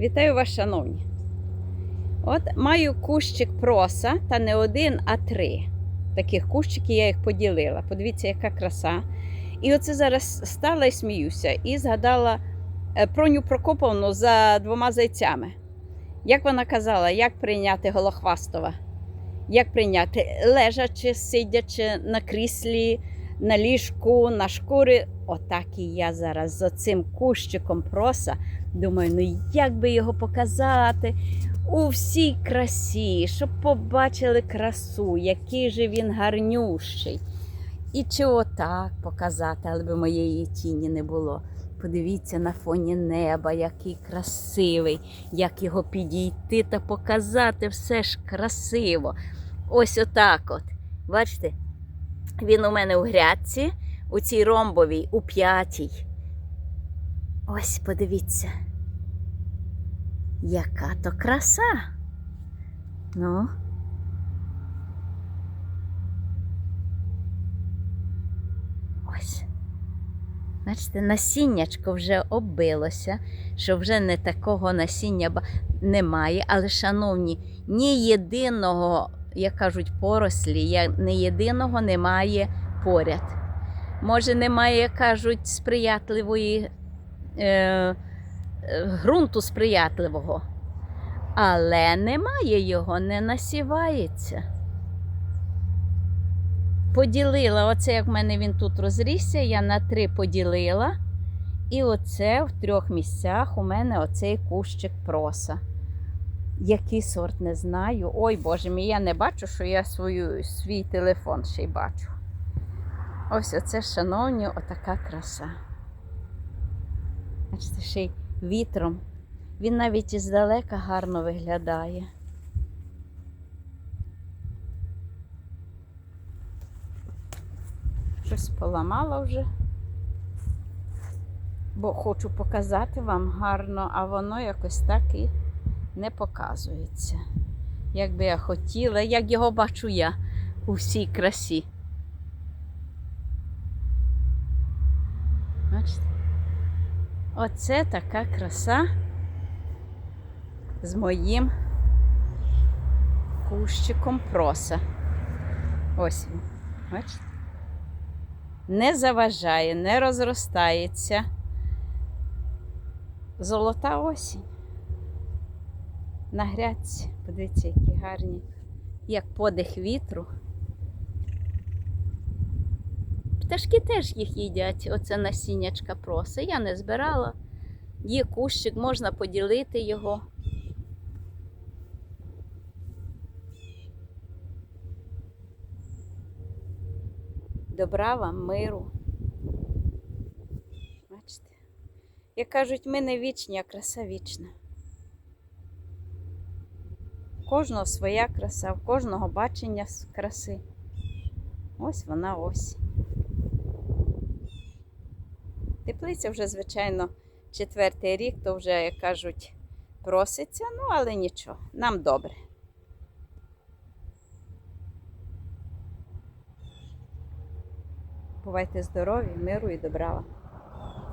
Вітаю вас, шановні. От маю кущик проса, та не один, а три. Таких кущиків я їх поділила. Подивіться, яка краса. І оце зараз стала і сміюся, і згадала е, Проню Прокоповну за двома зайцями. Як вона казала, як прийняти Голохвастова? Як прийняти? Лежачи, сидячи на кріслі, на ліжку, на шкури. Отак і я зараз за цим кущиком проса. Думаю, ну як би його показати у всій красі, щоб побачили красу, який же він гарнющий. І чи отак показати, але би моєї тіні не було. Подивіться на фоні неба, який красивий, як його підійти та показати все ж красиво. Ось отак от. Бачите, він у мене у грядці, у цій ромбовій, у п'ятій. Ось подивіться. Яка то краса. Ну. Ось. Бачите, насіннячко вже оббилося, що вже не такого насіння немає. Але, шановні, ні єдиного, як кажуть, порослі, ні єдиного немає поряд. Може, немає, як кажуть, сприятливої е, е, ґрунту сприятливого. Але немає його, не насівається. Поділила, оце як в мене він тут розрісся, я на три поділила. І оце в трьох місцях у мене оцей кущик проса. Який сорт не знаю. Ой Боже мій, я не бачу, що я свою, свій телефон ще й бачу. Ось оце, шановні, отака краса. Бачите, ще й вітром. Він навіть іздалека гарно виглядає. Щось поламала вже. Бо хочу показати вам гарно, а воно якось так і не показується. Як би я хотіла, як його бачу я у всій красі. Бачите? Оце така краса з моїм кущиком проса. Ось він. Бачите? Не заважає, не розростається. Золота осінь. На грядці. Подивіться, які гарні, як подих вітру. Пташки теж їх їдять, оце насіннячка проси. Я не збирала. Є кущик, можна поділити його. Добра вам, миру. Бачите? Як кажуть, ми не вічні, а краса вічна. Кожного своя краса, в кожного бачення краси. Ось вона ось. Теплиця вже, звичайно, четвертий рік, то вже, як кажуть, проситься, ну але нічого, нам добре. Бувайте здорові, миру і добра вам.